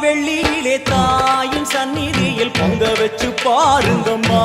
வெள்ளியிலே தாயின் சந்நிதியில் பொங்க வச்சு பாருங்கம்மா.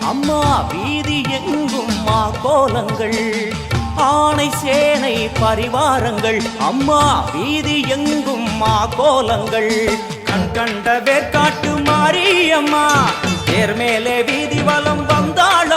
அம்மா வீதி எங்கும் மா கோலங்கள் ஆணை சேனை பரிவாரங்கள். அம்மா வீதி எங்கும் மா கோலங்கள் கண் கண்ட வேற்காட்டு மாரியம்மா தேர்மேலே வீதி வலம் வந்தாள்